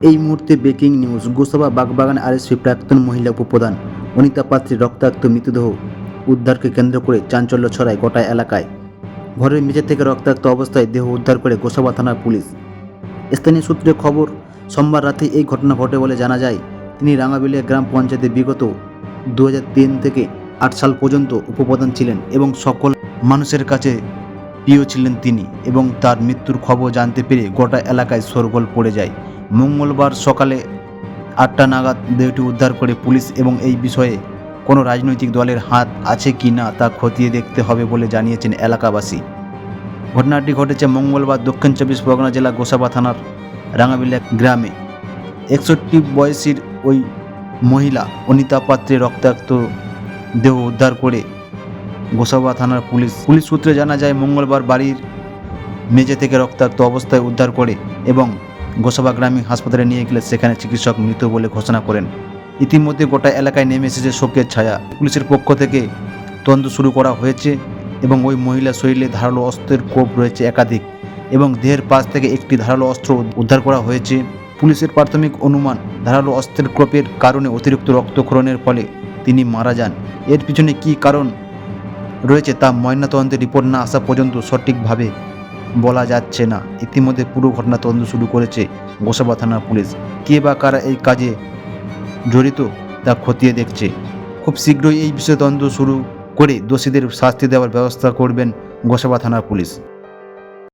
এই মুহূর্তে breaking news. Gosaba Bagbagan RSP প্রাক্তন মহিলা উপপ্রধান অনিতা পাত্রের রক্তাক্ত মৃতদেহ উদ্ধারকে কেন্দ্র করে চাঞ্চল্য ছড়ায় গোটা এলাকায়। ঘরের মেঝে থেকে রক্তাক্ত অবস্থায় দেহ উদ্ধার করে গোসাবা থানার পুলিশ। স্থানীয় সূত্রে খবর, সোমবার রাতে এই ঘটনা ঘটে বলে জানা যায়, তিনি রাঙাবিলিয়া গ্রাম পঞ্চায়েতে বিগত দুহাজার তিন থেকে আট সাল পর্যন্ত উপপ্রধান ছিলেন এবং সকল মানুষের কাছে প্রিয় ছিলেন তিনি এবং তার মৃত্যুর খবর জানতে পেরে গোটা এলাকায় শোরগোল পড়ে যায়। মঙ্গলবার সকালে আটটা নাগাদ দেহটি উদ্ধার করে পুলিশ এবং এই বিষয়ে কোনো রাজনৈতিক দলের হাত আছে কি না তা খতিয়ে দেখতে হবে বলে জানিয়েছেন এলাকাবাসী। ঘটনাটি ঘটেছে মঙ্গলবার দক্ষিণ চব্বিশ পরগনা জেলা গোসাবা থানার রাঙাবিলিয়া গ্রামে। একষট্টি বয়সীর ওই মহিলা অনিতা পাত্রে রক্তাক্ত দেহ উদ্ধার করে গোসাবা থানার পুলিশ। পুলিশ সূত্রে জানা যায়, মঙ্গলবার বাড়ির মেঝে থেকে রক্তাক্ত অবস্থায় উদ্ধার করে এবং গোসাবা গ্রামীণ হাসপাতালে নিয়ে গেলে সেখানে চিকিৎসক মৃত বলে ঘোষণা করেন। ইতিমধ্যে গোটা এলাকায় নেমে এসেছে শোকের ছায়া। পুলিশের পক্ষ থেকে তদন্ত শুরু করা হয়েছে এবং ওই মহিলা শরীরে ধারালো অস্ত্রের কোপ রয়েছে একাধিক এবং দেহের পাশ থেকে একটি ধারালো অস্ত্র উদ্ধার করা হয়েছে। পুলিশের প্রাথমিক অনুমান, ধারালো অস্ত্রের কোপের কারণে অতিরিক্ত রক্তক্ষরণের ফলে তিনি মারা যান। এর পিছনে কী কারণ রয়েছে তা ময়নাতদন্তের রিপোর্ট না আসা পর্যন্ত সঠিকভাবে বলা যাচ্ছে না। ইতিমধ্যে পুরো ঘটনা তদন্ত শুরু করেছে গোসাবা থানা পুলিশ। কে বা কারা এই কাজে জড়িত তা খতিয়ে দেখছে। খুব শীঘ্রই এই বিষয়ে তদন্ত শুরু করে দোষীদের শাস্তি দেওয়ার ব্যবস্থা করবেন গোসাবা থানা পুলিশ।